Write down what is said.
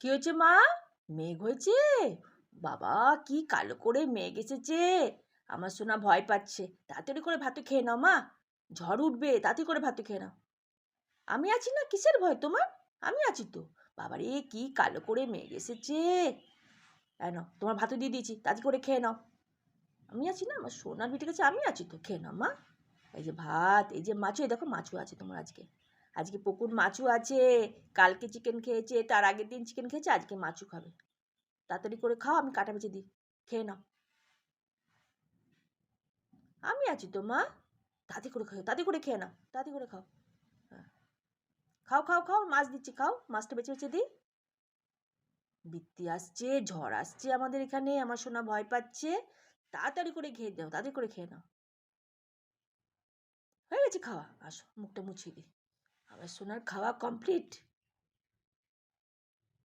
কি হয়েছে মা? মেঘ হয়েছে? বাবা, কি কালো করে মেঘ এসেছে। আমার সোনা ভয় পাচ্ছে। তাড়াতাড়ি করে ভাত খেয়ে নাও মা। ঝড় উঠবে, তাড়াতাড়ি করে ভাত খেয়ে নাও। আমি আছি না? কিসের ভয় তোমার? আমি আছি তো। বাবারে, কি কালো করে মেঘ এসেছে। নাও, তোমার ভাত দিয়ে দিয়েছি। তাড়াতাড়ি করে খেয়ে নাও। আমি আছি না? আমার সোনার বিটে কাছে আমি আছি তো। খেয়ে নাও মা। এই যে ভাত, এই যে মাছও দেখো মাছও আছে তোমার আজকে। আজকে পুকুর মাছও আছে, কালকে চিকেন খেয়েছে, তার আগের দিন চিকেন খেয়েছে, আজকে মাছও খাবে। তাড়াতাড়ি করে খাও, আমি কাটা বেছে দিই। খেয়ে নাও। আমি আছি তো, মা। তাড়াতাড়ি করে খাও, তাড়াতাড়ি করে খেয়ে নাও, তাড়াতাড়ি করে খাও। হ্যাঁ। খাও খাও খাও, মাছ দিচ্ছি, খাও, মাছটা বেছে বেছে দিই। বৃত্তি আসছে, ঝড় আসছে আমাদের এখানে, আমার সোনা ভয় পাচ্ছে। তাড়াতাড়ি করে খেয়ে দাও, তাড়াতাড়ি করে খেয়ে নাও। হয়ে গেছে খাওয়া, আসো, মুখটা মুছিয়ে দিই। সোনার খাওয়া কমপ্লিট